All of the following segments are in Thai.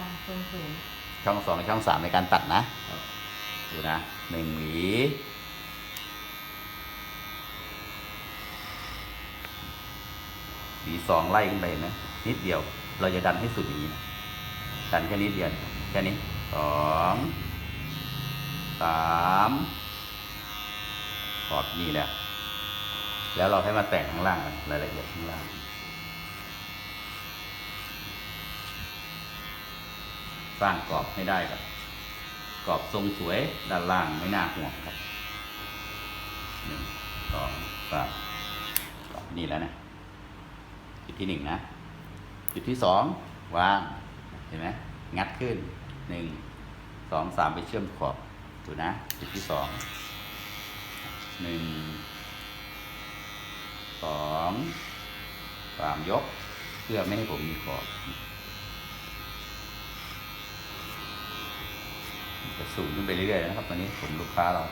องทรงสูงช่องสองและช่องสามในการตัดนะดูนะหนึ่งหวีหวีสองไล่ขึ้นไปเห็นไหมนิดเดียว เราจะดันให้สุดอย่างนี้นะดันแค่นิดเดียวแค่นี้สองสามขอบนี่แหละแล้วเราให้มาแต่งข้างล่างกันรายละเอียดข้างล่าง สร้างกรอบให้ได้ครับ กรอบทรงสวยด้านล่างไม่น่าห่วงครับหนึ่งสองสามกรอบนี่แล้วนะ จุดที่หนึ่งนะ จุดที่สองวางเห็นไหมงัดขึ้นหนึ่งสองสามไปเชื่อมขอบดูนะ จุดที่สองหนึ่งสองสามยก เพื่อไม่ให้ผมมีขอบ จะสูงขึ้นไปเรื่อยๆนะครับ ตอนนี้ผมลูกค้าเรา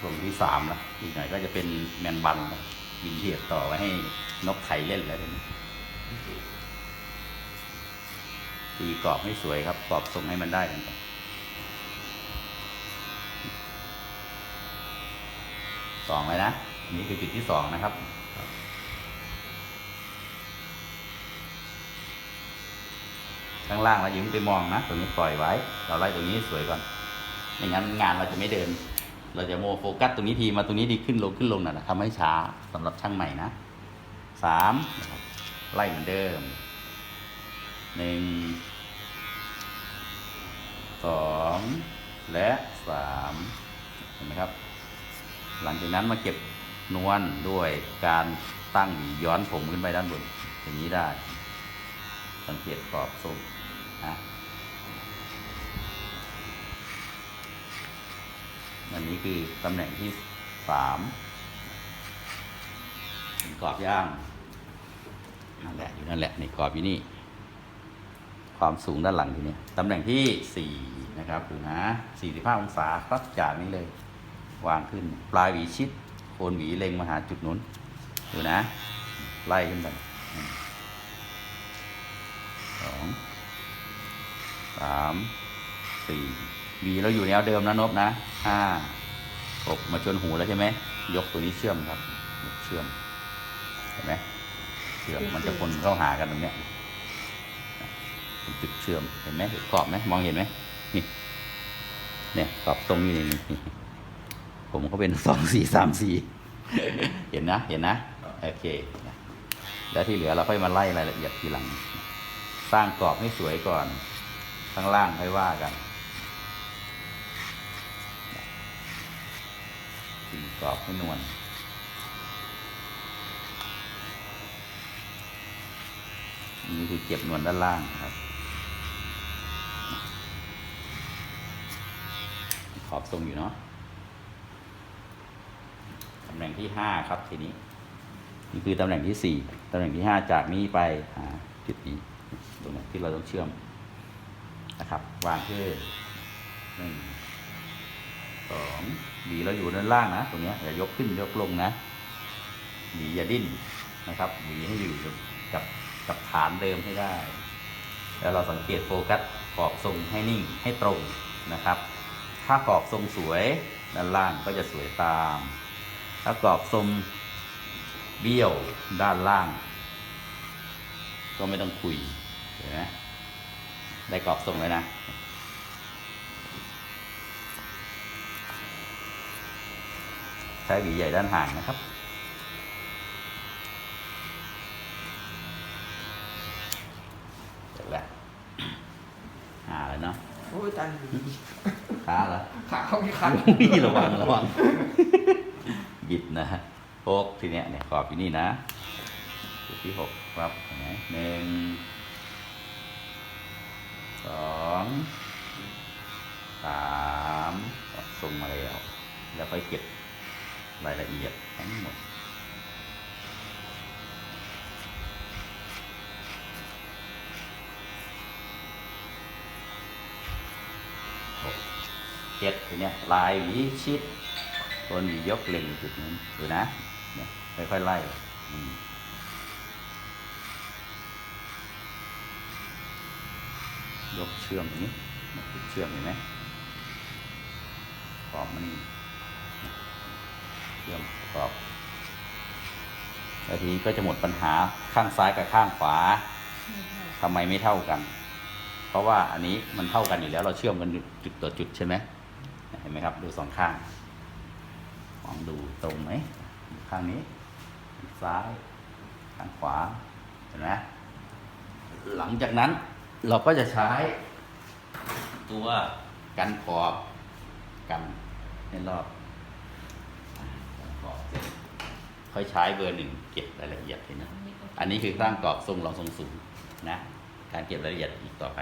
กลุ่มที่สามแล้วอีกหน่อยก็จะเป็นแมนบันนะวินเทียต่อไว้ให้นกไทยเล่นแล้วนี้ตีกรอบให้สวยครับ กรอบทรงให้มันได้กันสองเลยนะ นี่คือจุดที่สองนะครับ ข้างล่างเราอย่าเพิ่งไปมองนะตรงนี้ปล่อยไว้ เราไล่ตรงนี้สวยก่อนไม่งั้นงานเราจะไม่เดิน เราจะโมโฟกัสตรงนี้ทีมาตรงนี้ดีขึ้นลงขึ้นลงน่ะนะทำให้ช้าสำหรับช่างใหม่นะสามไล่เหมือนเดิมหนึ่งสองและสามเห็นไหมครับ หลังจากนั้นมาเก็บนวลด้วยการตั้งหวีย้อนผมขึ้นไปด้านบนอย่างนี้ได้ สังเกตกรอบทรง นะอันนี้คือตำแหน่งที่สามกรอบย่างนั่นแหละอยู่นั่นแหละนี่กรอบอยู่นี่ ความสูงด้านหลังทีนี้ตำแหน่งที่สี่นะครับดูนะสี่สิบห้าองศาครับจากนี้เลย วางขึ้น ปลายหวีชิด โคนหวีเล็งมาหาจุดนู้นดูนะ ไล่ขึ้นไปสอง สามสี่วีเราอยู่แนวเดิมนะนบนะห้าหกมาชนหูแล้วใช่ไหมยกตัวนี้เชื่อมครับ เชื่อมเห็นไหมเชื่อมมันจะคนเข้าหากันตรงเนี้ยจุดเชื่อมเห็นไหมเห็นกรอบไหมมองเห็นไหมนี่เนี่ยกรอบตรงนี้นี่ผมก็เป็นสองสี่สามสี่เห็นนะ เห็นนะโอเคแล้วที่เหลือเราค่อยมาไล่รายละเอียดทีหลัง สร้างกรอบให้สวยก่อน ข้างล่างค่อยว่ากันตีกรอบให้นวลนี่คือเก็บนวลด้านล่างครับขอบทรงอยู่เนาะตำแหน่งที่ห้าครับทีนี้ นี่คือตำแหน่งที่สี่ตำแหน่งที่ห้าจากนี้ไปหาจุดนี้ตรงนี้ที่เราต้องเชื่อม นะครับวางขึ้นหนึ่งสองหีเราอยู่ด้านล่างนะตรงนี้อย่ายกขึ้นยกลงนะหวีอย่าดิ้นนะครับหวีให้อยู่กับกับฐานเดิมให้ได้ แล้วเราสังเกตโฟกัสกรอบทรงให้นิ่งให้ตรงนะครับ ถ้ากรอบทรงสวยด้านล่างก็จะสวยตาม ถ้ากรอบทรงเบี้ยวด้านล่าง ก็ไม่ต้องคุยเห็นไหม ได้กรอบทรงเลยนะใช้หวีใหญ่ด้านห่างนะครับ เสร็จแล้วหาแล้วเนาะโอ้ยจันขาแล้วขาเขาไม่คันอุ้ยระวังระวังบิดนะฮะหกทีเนี้ยเนี่ยขอบอยู่นี่นะจุดที่หกครับเห็นไหมหนึ่งสองสามส่งมาแล้ว แล้ว ค่อยเก็บรายละเอียดทั้งหมดหกเจ็ดทีเนี้ยลายหวีชิดคนยกเล็งจุดนั้ดูนะเนี่ยค่อยๆไล่อืมหยกเชื่อมอย่างนี้เชื่อมเห็นไหมกรอบมัน เชื่อมกรอบแล้วทีนี้ก็จะหมดปัญหาข้างซ้ายกับข้างขวาทำไมไม่เท่ากัน เพราะว่าอันนี้มันเท่ากันอยู่แล้ว เราเชื่อมกันจุดต่อจุดใช่ไหมเห็นไหมครับ ดูสองข้างลองดูตรงไหมข้างนี้ ซ้าย ข้างขวาเห็นไหมหลังจากนั้นเราก็จะใช้ตัวกันขอบกันในรอบ อบค่อยใช้เบอร์หนึ่งเก็บรายละเอียดเห็นไหมอันนี้คือตั้งกรอบทรงรองทรงสูงนะ การเก็บรายละเอียดอีกต่อไป